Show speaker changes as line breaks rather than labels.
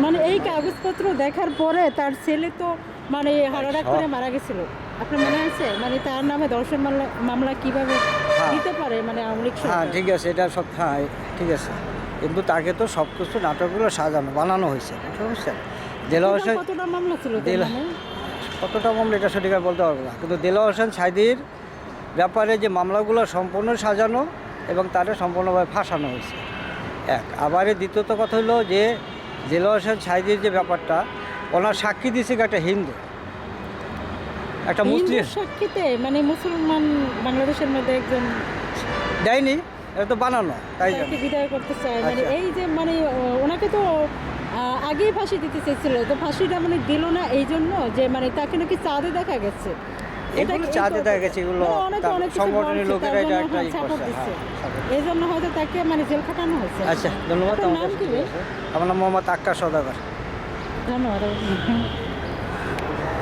মানে এই কাগজপত্র দেখার পরে তার ছেলে তো মানে হারাডাক
সব-
করে মারা গেছিল। আপনার মনে আছে? মানে তার নামে দর্শন মামলা মামলা কীভাবে
হ্যাঁ।
দিতে পারে? মানে আওয়ামী
হ্যাঁ ঠিক আছে এটা সব হ্যাঁ ঠিক আছে। কিন্তু তাকে তো সব কিছু নাটকগুলো সাজানো বানানো হয়েছে
টোটাল
হোসেন
কতটা মামলা ছিল?
কতটা মামলা এটা সঠিক বলতে পারব না। কিন্তু দেলা হোসেন সাইদির ব্যাপারে যে মামলাগুলো সম্পূর্ণ সাজানো এবং তারে সম্পূর্ণভাবে ফাঁসানো হয়েছে। এক আবার দ্বিতীয়ত কথা হলো যে দেলা হোসেন সাইদির যে ব্যাপারটা ওনার সাক্ষী দিয়েছে একটা হিন্দু? একটা মুসলিম?
সাক্ষীতে? মানে মুসলমান বাংলাদেশের মধ্যে একজন
দেয়নি? এটা তো বানানো তাই
বিদায় করতে চায়। মানে
আচ্ছা।
এই যে মানে ওনাকে তো আগেই ফাঁসি দিতে চেয়েছিল। তো ফাঁসিটা মানে দিল না এই জন্য যে মানে তাকে নাকি চাঁদে দেখা গেছে।
এগুলো চাঁদে দেখা গেছে এগুলো সংগঠনের লোকেরা এটা একটা ই করছে।
এই জন্য হয়তো তাকে মানে জেল খাটানো হয়েছে।
আচ্ছা ধন্যবাদ আমার নাম মোহাম্মদ আক্কা সদাগর।
ধন্যবাদ।